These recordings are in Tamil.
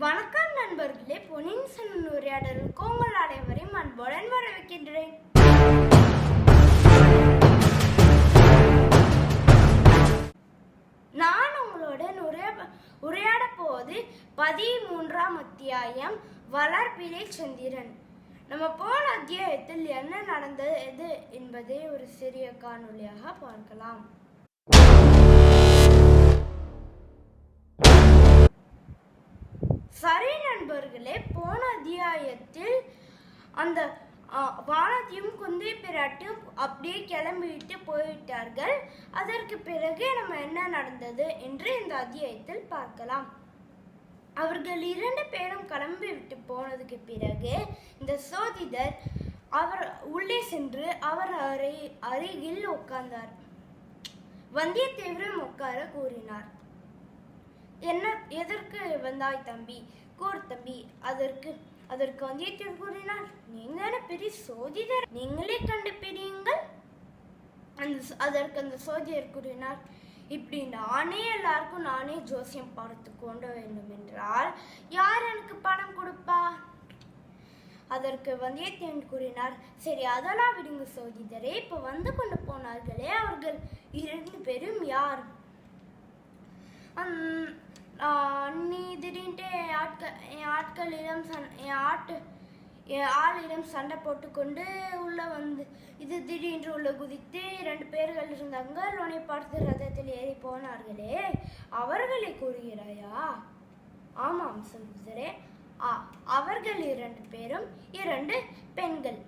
வணக்கம் நண்பர்களே பொன்னியின் செல்வன் உரையாடலுக்கு உங்கள் அனைவரையும் அன்புடன் வரவேற்கின்றேன். நான் உங்களுடன் உரைய உரையாட போவது பதிமூன்றாம் அத்தியாயம் வளர்பிலை சந்திரன். நம்ம போன அத்தியாயத்தில் என்ன நடந்தது என்பதை ஒரு சிறிய காணொளியாக பார்க்கலாம். சரி நண்பர்களே போன அத்தியாயத்தில் அந்த வானத்தையும் வானதியும் குந்தை பிராட்டியும் அப்படியே கிளம்பிவிட்டு போய்விட்டார்கள். அதற்கு பிறகு நம்ம என்ன நடந்தது என்று இந்த அத்தியாயத்தில் பார்க்கலாம். அவர்கள் இரண்டு பேரும் கிளம்பி விட்டு போனதுக்கு பிறகு இந்த சோதிடர் அவர் உள்ளே சென்று அவர் அறை அருகில் உட்கார்ந்தார். வந்தியத்தேவரும் உட்கார கூறினார். என்ன எதற்கு வந்தாய் தம்பி? கூர் தம்பி அதற்கு அதற்கு வந்தியத்தேவன் கூறினார் நீங்க பெரிய சோதிடர் நீங்களே கண்டுபிடியுங்கள். அந்த அதற்கு அந்த சோதிடர் கூறினார் இப்படி நானே எல்லாருக்கும் நானே ஜோசியம் பார்த்து கொண்டு வேண்டும் என்றால் யார் எனக்கு பணம் கொடுப்பா? அதற்கு வந்தியத்தேவன் கூறினார் சரி அதெல்லாம் விடுங்க சோதிடரே இப்போ வந்து கொண்டு போனார்களே அவர்கள் இரண்டு பேரும் யார்? ஹம், நீ திடீர்னு என் ஆட்கள் என் ஆட்களிடம் சண் என் ஆட்டு என் ஆளிடம் சண்டை போட்டுக்கொண்டு உள்ளே வந்து இது திடீரென்று உள்ளே குதித்து இரண்டு பேர்கள் இருந்தாங்க. உன்னை பார்த்து ரதத்தில் ஏறி போனார்களே அவர்களை கூறுகிறாயா? ஆமாம் சொல்கிறே ஆ அவர்கள் இரண்டு பேரும் இரண்டு பெண்கள்.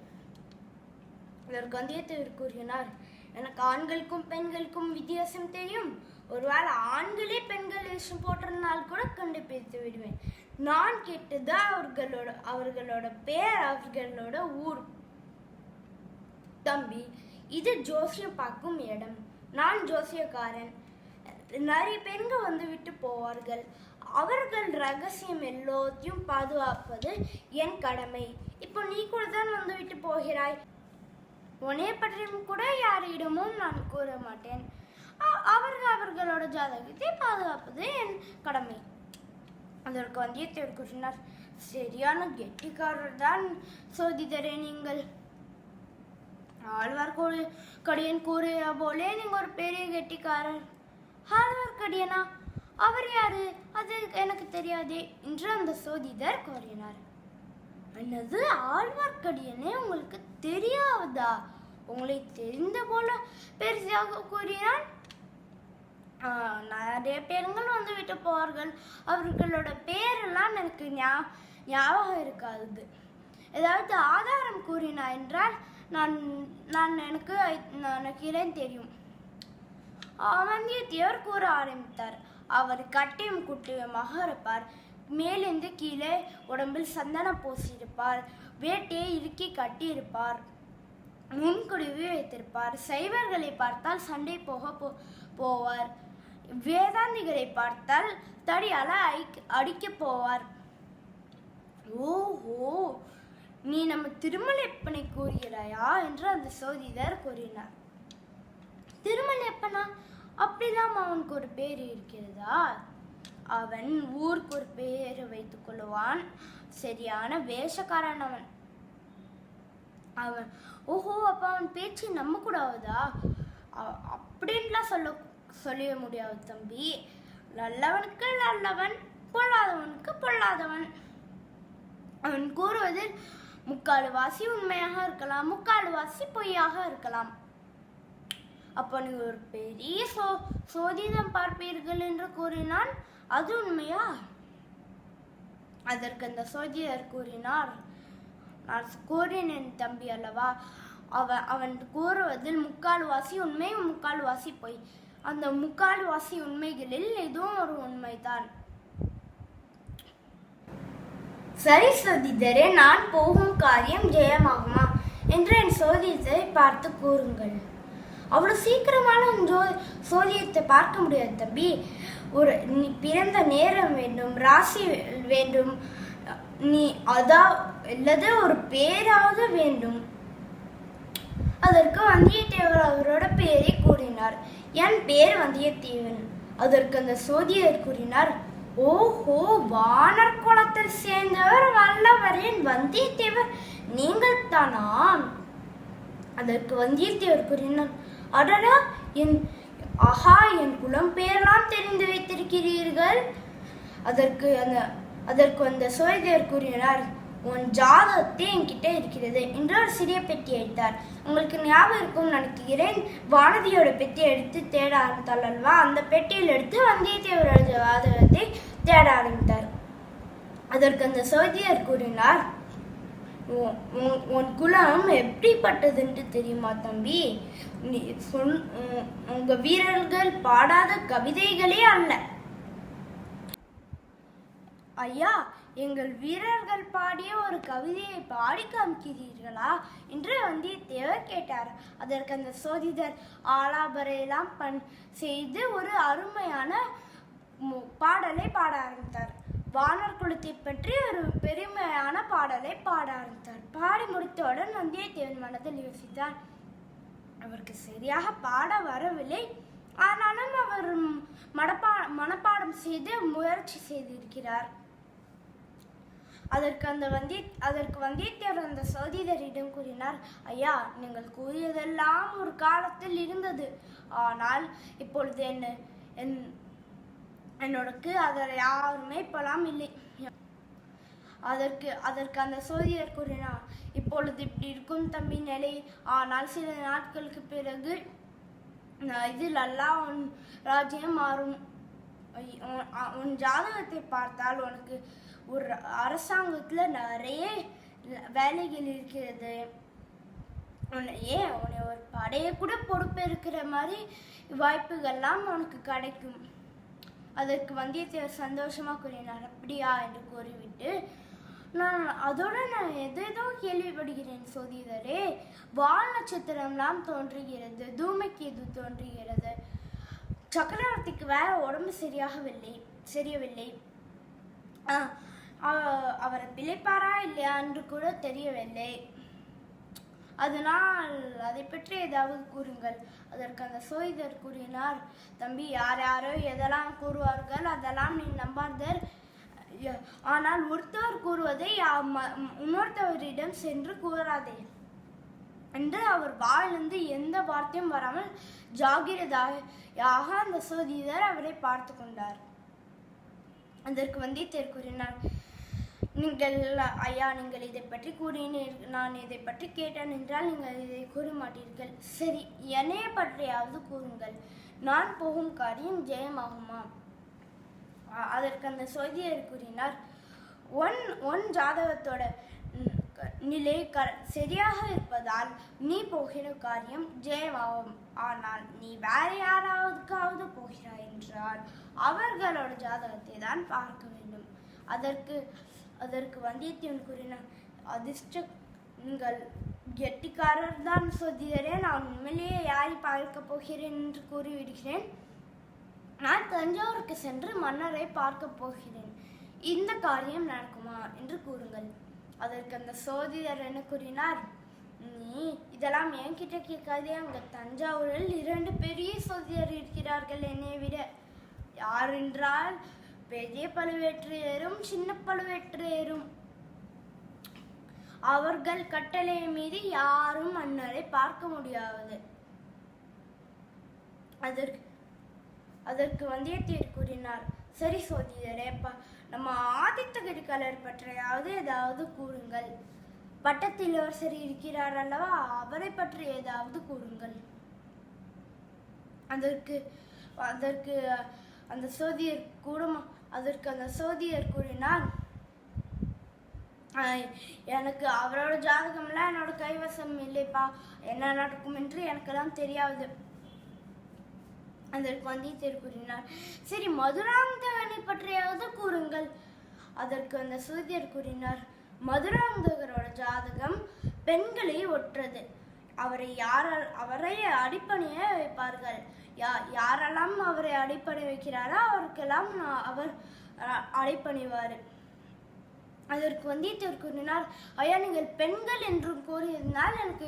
இதற்கு வந்தியத்தேவர் கூறினார். எனக்கு ஆண்களுக்கும் பெண்களுக்கும் வித்தியாசம் தெரியும். ஒருவேளை ஆண்களே பெண்கள் வேஷம் போட்டிருந்தால் கூட கண்டுபிடித்து விடுவேன். நான் கேட்டது அவர்களோட அவர்களோட பேர் அவர்களோட ஊர். தம்பி இது ஜோசியம் பார்க்கும் இடம். நான் ஜோசியக்காரன். நிறைய பெண்கள் வந்து விட்டு போவார்கள். அவர்கள் ரகசியம் எல்லாத்தையும் பாதுகாப்பது என் கடமை. இப்போ நீ கூட தான் வந்து விட்டு போகிறாய். உன்னை பற்றியும் கூட யாரிடமும் நான் கூற மாட்டேன் அ- அவர்கள் அவர்களோட ஜாதகத்தை பாதுகாப்பது என் கடமை. அதற்கு வந்தியத்தேவர் கூறினார் சரியான கெட்டிக்காரர் தான் சோதிதரே நீங்கள். ஆழ்வார்கோடு கடியன் கூறிய போலே நீங்க ஒரு பெரிய கெட்டிக்காரர். ஆழ்வார்க்கடியனா அவர் யாரு? அது எனக்கு தெரியாதே என்று அந்த சோதிடர் கூறினார். என்னது? ஆழ்வார்க்கடியனே உங்களுக்கு தெரியாவதா உங்களை தெரிந்த போல பெருசாக கூறினான். ஆஹ், நிறைய பேருங்கள் வந்து விட்டு போவார்கள். அவர்களோட பேரெல்லாம் எனக்கு ஞா- ஞாபகம் இருக்காது. ஏதாவது ஆதாரம் கூறினா என்றால் நான் நான் எனக்கு நினைக்கிறேன் தெரியும். அவந்தியத்தேவர் கூற ஆரம்பித்தார். அவர் கட்டியும் குட்டியுமாக இருப்பார். மேலிருந்து கீழே உடம்பில் சந்தனம் பூசியிருப்பார். வேட்டையை இறுக்கி கட்டியிருப்பார். முன்குடிவு வைத்திருப்பார். சைவர்களை பார்த்தால் சண்டை போக போ- போவார். வேதாந்திகளை பார்த்தால் தடியால அடிக்க போவார். ஓஹோ நீ நம்ம திருமலைப்பனை கூறுகிறாயா என்று அந்த சோதிடர் கூறினார். திருமலைப்பனா அப்படிலாம் அவனுக்கு ஒரு பேர் இருக்கிறதா? அவன் ஊருக்கு ஒரு பேர் வைத்துக் கொள்ளுவான். சரியான வேஷக்காரன் அவன் அவன் ஓஹோ அப்போ அவன் பேச்சு நம்ப கூடாதா அப்படின்லாம் சொல்ல சொல்ல முடியாது தம்பி. நல்லவனுக்கு நல்லவன் பொல்லாதவனுக்கு பொல்லாதவன். அவன் கூறுவதில் முக்கால் வாசி உண்மையாக இருக்கலாம் முக்கால் வாசி பொய்யாக இருக்கலாம். அப்போ நீ ஒரு பெரிய சோ சோதிதம் பார்ப்பீர்கள் என்று கூறினான். அது உண்மையா? அதற்கு அந்த சோதியர் கூறினார் நான் கூறினேன் தம்பி அல்லவா? அவன் அவன் கூறுவதில் முக்கால் வாசி உண்மை முக்கால் வாசி பொய். அந்த முக்கால்வாசி உண்மைகளில் இதுவும் ஒரு உண்மைதான். சரி சோதிதரே நான் போகும் காரியம் ஜெயமாகுமா? என்று என் சோதியத்தை பார்த்து கூறுங்கள். அவ்வளோ சீக்கிரமான உன் ஜோ சோதியத்தை பார்க்க முடியாது தம்பி. ஒரு நீ பிறந்த நேரம் வேண்டும் ராசி வேண்டும். நீ அதா அல்லது ஒரு பேராவது வேண்டும். அதற்கு வந்தியத்தேவர் அவரோட பெயரை கூறினார். என் பேர் வந்தியத்தேவன். அதற்கு அந்த சோதியர் கூறினார் ஓஹோ வானர் குலத்தை சேர்ந்தவர் வல்லவரின் வந்தியத்தேவர். நீங்கள் தானா? அதற்கு வந்தியத்தேவர் கூறினார் அடடா என் ஆஹா என் குலம் பெயரெல்லாம் தெரிந்து வைத்திருக்கிறீர்கள். அதற்கு அந்த அதற்கு அந்த சோழதேவர் கூறினார் உன் ஜாதகத்தை என்கிட்ட இருக்கிறது என்று ஒரு சிறிய பெட்டி எடுத்தார் உங்களுக்கு ஞாபகம் இருக்கும் நினைக்கிறேன். வானதியோட பெட்டி எடுத்து தேட ஆரம்பித்தாள் அல்வா அந்த பெட்டியில் எடுத்து வந்தியத்தேவரோட ஜாதகத்தை தேட ஆரம்பித்தார். அதற்கு அந்த சோதியர் கூறினார் உன் உன்- உன் குலம் எப்படிப்பட்டதுன்னு தெரியுமா தம்பி? நீ சொல் உங்க வீரர்கள் பாடாத கவிதைகளே அல்ல. ஐயா எங்கள் வீரர்கள் பாடிய ஒரு கவிதையை பாடி காமிக்கிறீர்களா என்று வந்தியத்தேவர் கேட்டார். அதற்கு அந்த சோதிடர் ஆலாபரையெல்லாம் பண் செய்து ஒரு அருமையான பாடலை பாட ஆரம்பித்தார். வானர் குலத்தை பற்றி ஒரு பெருமையான பாடலை பாட ஆரம்பித்தார். பாடி முடித்தவுடன் வந்தியத்தேவன் மனதில் யோசித்தார். அவருக்கு சரியாக பாட வரவில்லை. ஆனாலும் அவர் மடப்பா மனப்பாடம் செய்து முயற்சி செய்திருக்கிறார். அதற்கு அந்த வந்திய அதற்கு வந்தியத்தேவர் அந்த சோதிடரிடம் கூறினார் ஐயா நீங்கள் கூறியதெல்லாம் ஒரு காலத்தில் இருந்தது. ஆனால் இப்பொழுது என்ன? என் என்னோடக்கு அதில் யாருமே இப்போலாம் இல்லை. அதற்கு அதற்கு அந்த சோதியர் கூறினார் இப்பொழுது இப்படி இருக்கும் தம்பி நிலை. ஆனால் சில நாட்களுக்கு பிறகு நான் இதில் எல்லாம் உன் ராஜ்யம் மாறும். உன் ஜாதகத்தை பார்த்தால் உனக்கு ஒரு அரசாங்கத்தில் நிறைய வேலைகள் இருக்கிறது. உன்னையே ஏன் உன்னை ஒரு படையை கூட பொறுப்பேற்கிற மாதிரி வாய்ப்புகள்லாம் உனக்கு கிடைக்கும். அதற்கு வந்தியத்தேவர் சந்தோஷமாக கூறினார். அப்படியா? என்று கூறிவிட்டு நான் அதோட நான் எதேதோ கேள்விப்படுகிறேன் சோதிடரே. வால் நட்சத்திரம்லாம் தோன்றுகிறது தூமக்கேது தோன்றுகிறது. சக்கரவர்த்திக்கு வேற உடம்பு சரியாகவில்லை சரியவில்லை ஆ, அவரை பிழைப்பாரா இல்லையா என்று கூட தெரியவில்லை. அதனால் அதை பற்றி ஏதாவது கூறுங்கள். அதற்கு அந்த சோதிடர் கூறினார் தம்பி யார் யாரோ எதெல்லாம் கூறுவார்கள் அதெல்லாம் நீ நம்பாதர். ய- ஆனால் ஒருத்தவர் கூறுவதை யா- ம- இன்னொருத்தவரிடம் சென்று கூறாதே என்று அவர் வாயிலிருந்து எந்த வார்த்தையும் வராமல் ஜாகிரதையாக அந்த சோதிடர் அவரை பார்த்து கொண்டார். அதற்கு வந்தியத்தேவர் கூறினார் நீங்கள் ஐயா நீங்கள் இதை பற்றி கூறினீர் நான் இதை பற்றி கேட்டேன் என்றால் நீங்கள் இதை கூற மாட்டீர்கள் சரி என்னைய பற்றியாவது கூறுங்கள். நான் போகும் காரியம் ஜெயமாகுமா? அதற்கு அந்த சோதியர் கூறினார். ஒன் ஒன் ஜாதகத்தோட நிலை க சரியாக இருப்பதால் நீ போகிற காரியம் ஜெயமாகும். ஆனால் நீ வேற யாராவதுக்காவது போகிறாய் என்றால் அவர்களோட ஜாதகத்தை தான் பார்க்க வேண்டும். அதற்கு அதற்கு வந்தியத்தேவன் கூறினான் அதிர்ஷ்ட நீங்கள் கெட்டிக்காரர் தான் சோதிடரே நான் உண்மையிலேயே யாரை பார்க்க போகிறேன் என்று கூறிவிடுகிறேன். நான் தஞ்சாவூருக்கு சென்று மன்னரை பார்க்க போகிறேன். இந்த காரியம் நடக்குமா? என்று கூறுங்கள். அதற்கு அந்த சோதிடர் என்ன கூறினார் நீ இதெல்லாம் என்கிட்ட கேட்காதே அங்கே தஞ்சாவூரில் இரண்டு பெரிய சோதிடர் இருக்கிறார்கள் என்னை விட. யார் பெரிய பழுவேற்றையரும் சின்ன பழுவேற்றையரும் அவர்கள் கட்டளையை மீறி யாரும் மன்னரை பார்க்க முடியாது. அதற்கு அதற்கு வந்தியத்தேர் கூறினார் சரி சோதிடரே நம்ம ஆதித்த கரிகாலர் பற்றியாவது ஏதாவது கூறுங்கள். பட்டத்தில் இளவரசர் இருக்கிறார் அல்லவா அவரை பற்றி ஏதாவது கூறுங்கள். அதற்கு அதற்கு அந்த சோதியர் கூட அதற்கு அந்த சோதியர் கூறினார் எனக்கு அவரோட ஜாதகம்லாம் என்னோட கைவசம் இல்லைப்பா. என்ன நடக்கும் என்று எனக்கெல்லாம் தெரியாது. அதற்கு வந்தியத்தேர் கூறினார். சரி மதுராந்தகனை பற்றியாவது கூறுங்கள். அதற்கு அந்த சூதியர் கூறினார். மதுராந்தகரோட ஜாதகம் பெண்களை ஒற்றது. அவரை யாரால் அவரை அடிப்பணிய வைப்பார்கள். யா யாரெல்லாம் அவரை அடிப்பணி வைக்கிறாரோ அவருக்கெல்லாம் நான் அவர் அஹ், அடிப்பணிவார். அதற்கு வந்தியத்தேவர் கூறினார் ஐயா நீங்கள் பெண்கள் என்றும் கூறியிருந்தால் எனக்கு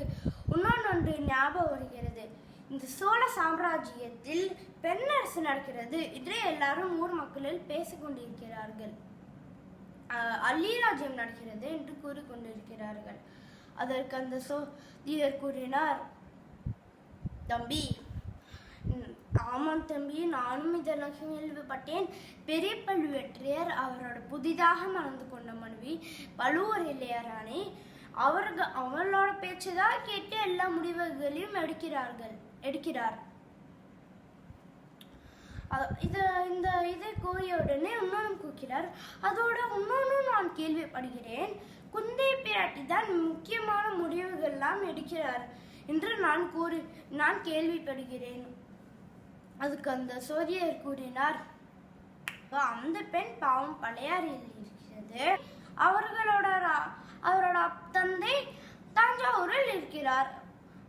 இன்னொன்று ஞாபகம் வருகிறது. இந்த சோழ சாம்ராஜ்யத்தில் பெண்ணரசு நடக்கிறது. இதை எல்லாரும் ஊர் மக்களில் பேசிக்கொண்டிருக்கிறார்கள் அல்லிராஜ்யம் நடக்கிறது என்று கூறிக்கொண்டிருக்கிறார்கள் அதற்கு அந்த சோ கூறினார் தம்பி ஆமாம் தம்பி நானும் இதெல்லாம் கேள்விப்பட்டேன் பெரிய பழுவேற்றையர் அவரோட புதிதாக மணந்து கொண்ட மனைவி பழுவூர் இல்லையாரானே அவர்கள் அவளோட பேச்சு தான் கேட்டு எல்லா முடிவுகளையும் எடுக்கிறார்கள் எடுக்கிறார். இது இந்த இதை கூறிய உடனே இன்னொன்று கூக்கிறார் அதோட இன்னொன்று நான் கேள்விப்படுகிறேன். குந்தை பிராட்டி தான் முக்கியமான முடிவுகள்லாம் எடுக்கிறார் என்று நான் கூறி நான் கேள்விப்படுகிறேன். அதுக்கு அந்த சோதியர் கூறினார் அந்த பெண் பாவம் பழையாறில் இருக்கிறது. அவர்களோட அவரோட தந்தை தஞ்சாவூரில் இருக்கிறார்.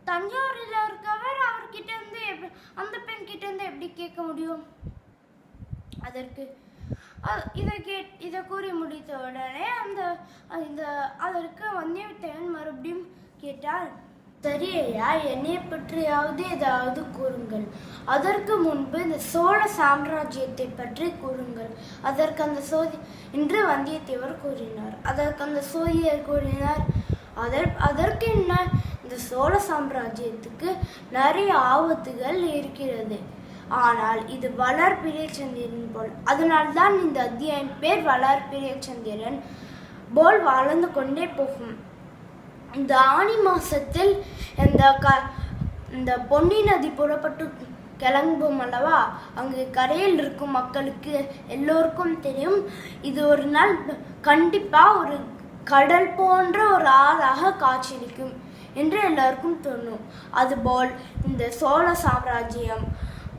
தஞ்சாவூரில் இருக்கவர் அவர்கிட்ட இருந்து எப்படி- அந்த பெண் கிட்ட இருந்து எப்படி கேட்க முடியும்? அதற்கு இதை கேட் இதை கூறி முடித்த உடனே அந்த இந்த அதற்கு வந்தியத்தேவன் மறுபடியும் கேட்டார் சரியையா என்னை பற்றியாவது ஏதாவது கூறுங்கள். அதற்கு முன்பு இந்த சோழ சாம்ராஜ்யத்தை பற்றி கூறுங்கள். அதற்கு அந்த சோதி என்று வந்தியத்தேவர் கூறினார். அதற்கு அந்த சோதியர் கூறினார் அதற் அதற்கு என்ன? இந்த சோழ சாம்ராஜ்யத்துக்கு நிறைய ஆபத்துகள் இருக்கிறது. ஆனால் இது வளர் பிரியச்சந்திரன் போல். அதனால்தான் இந்த அத்தியாயம் பேர் வளர் பிரியச்சந்திரன் போல் வளர்ந்து கொண்டே போகும். இந்த ஆனி மாசத்தில் இந்த க இந்த பொன்னி நதி புறப்பட்டு கிளம்பும் அல்லவா? அங்கு கரையில் இருக்கும் மக்களுக்கு எல்லோருக்கும் தெரியும். இது ஒரு நாள் கண்டிப்பா ஒரு கடல் போன்ற ஒரு ஆறாக காட்சியளிக்கும் என்று எல்லாருக்கும் தோணும் அதுபோல் இந்த சோழ சாம்ராஜ்யம்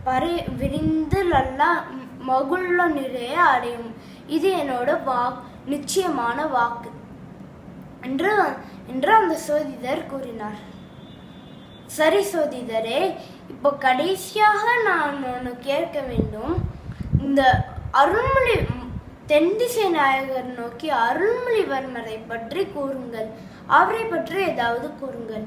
பரி விரிந்து நல்லா மகுள்ள நிறைய அடையும். இது என்னோட வாக் நிச்சயமான வாக்கு. என்று என்று அந்த சோதிடர் கூறினார். சரி சோதிடரே இப்போ கடைசியாக நான் ஒன்று கேட்க வேண்டும். இந்த அருள்மொழி தென்திசை நாயகர் நோக்கி அருள்மொழிவர்மரை பற்றி கூறுங்கள். அவரை பற்றி ஏதாவது கூறுங்கள்.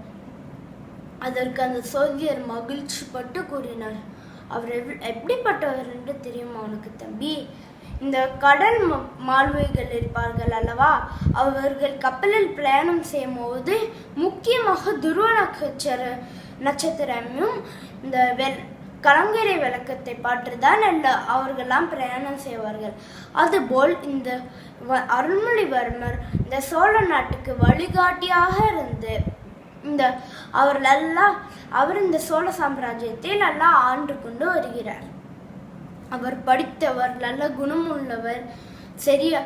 அதற்கு அந்த சோதியர் மகிழ்ச்சி பட்டு கூறினார். அவர் எவ்- எப்படிப்பட்டவர் என்று தெரியுமா உனக்கு தம்பி? இந்த கடல் ம- மாலுமிகள் இருப்பார்கள் அல்லவா? அவர்கள் கப்பலில் பிரயாணம் செய்யும் போது முக்கியமாக துருவ நட்சத்திர நட்சத்திரமும் இந்த வெல் கலங்கரை விளக்கத்தை பார்த்துதான் அல்ல அவர்கள்லாம் பிரயாணம் செய்வார்கள். அதுபோல் இந்த வ- அருள்மொழிவர்மர் இந்த சோழ நாட்டுக்கு வழிகாட்டியாக இருந்து இந்த அவர் நல்லா அவர் இந்த சோழ சாம்ராஜ்யத்தை நல்லா ஆண்டு கொண்டு வருகிறார். அவர் படித்தவர் நல்ல குணமுள்ளவர் சரியா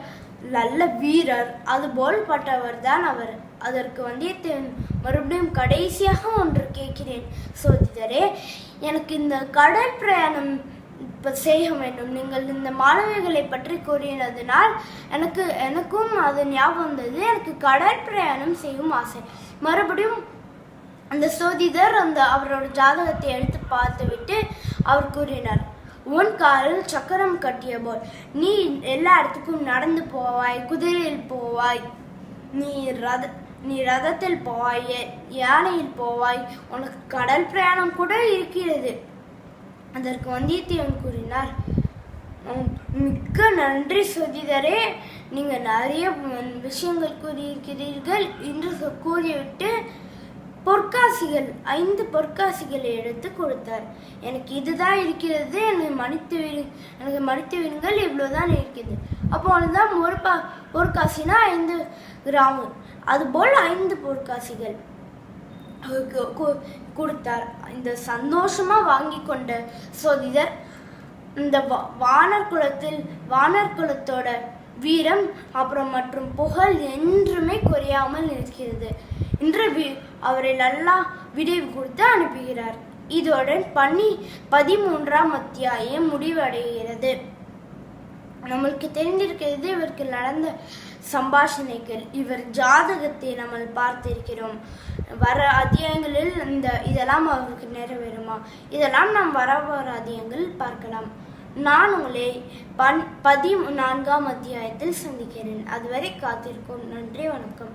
நல்ல வீரர் அதுபோல் பட்டவர் தான் அவர். அதற்கு வந்தியத்தேவன் மறுபடியும் கடைசியாக ஒன்று கேட்கிறேன். சோதிடரே எனக்கு இந்த கடல் பிரயாணம் இப்போ செய்ய வேண்டும். நீங்கள் இந்த மாணவிகளை பற்றி கூறினதினால் எனக்கு எனக்கும் அது ஞாபகம் வந்தது. எனக்கு கடல் பிரயாணம் செய்யும் ஆசை. மறுபடியும் அந்த சோதிடர் அந்த அவரோட ஜாதகத்தை எடுத்து பார்த்துவிட்டு அவர் கூறினார். உன் காலில் சக்கரம் கட்டிய போல். நீ எல்லா இடத்துக்கும் நடந்து போவாய் குதிரையில் போவாய். நீ ரத நீ ரதத்தில் போவாய் யானையில் போவாய். உனக்கு கடல் பிரயாணம் கூட இருக்கிறது. அதற்கு வந்தியத்தேவன் கூறினார் மிக்க நன்றி சுதிதரே நீங்கள் நிறைய விஷயங்கள் கூறியிருக்கிறீர்கள். என்று கூறிவிட்டு பொற்காசிகள் ஐந்து பொற்காசிகளை எடுத்து கொடுத்தார். எனக்கு இதுதான் இருக்கிறது. எனக்கு மன்னித்து விடு. எனக்கு மன்னித்து விடுங்கள். இவ்வளோதான் இருக்கிறது. அப்போ அதுதான் ஒரு பா பொற்காசினா ஐந்து கிராமம். அதுபோல் ஐந்து பொற்காசிகள் கொடுத்தார். இந்த சந்தோஷமா வாங்கி கொண்ட சோதிடர் இந்த வானர் குலத்தில் வானர் குலத்தோட வீரம் அப்புறம் மற்றும் புகழ் என்றுமே குறையாமல் இருக்கிறது. இன்று அவரை நல்லா விடைவு கொடுத்து அனுப்புகிறார். இதுடன் பன்னி பதிமூன்றாம் அத்தியாயம் முடிவடைகிறது. நம்மளுக்கு தெரிந்திருக்கிறது இவருக்கு நடந்த சம்பாஷணைகள். இவர் ஜாதகத்தை நம்ம பார்த்திருக்கிறோம். வர அத்தியாயங்களில் இந்த இதெல்லாம் அவருக்கு நிறைவேறுமா? இதெல்லாம் நாம் வர வர அத்தியங்கள் பார்க்கலாம். நான் உங்களை பன் பதினான்காம் அத்தியாயத்தில் சந்திக்கிறேன். அதுவரை காத்திருக்கும். நன்றி வணக்கம்.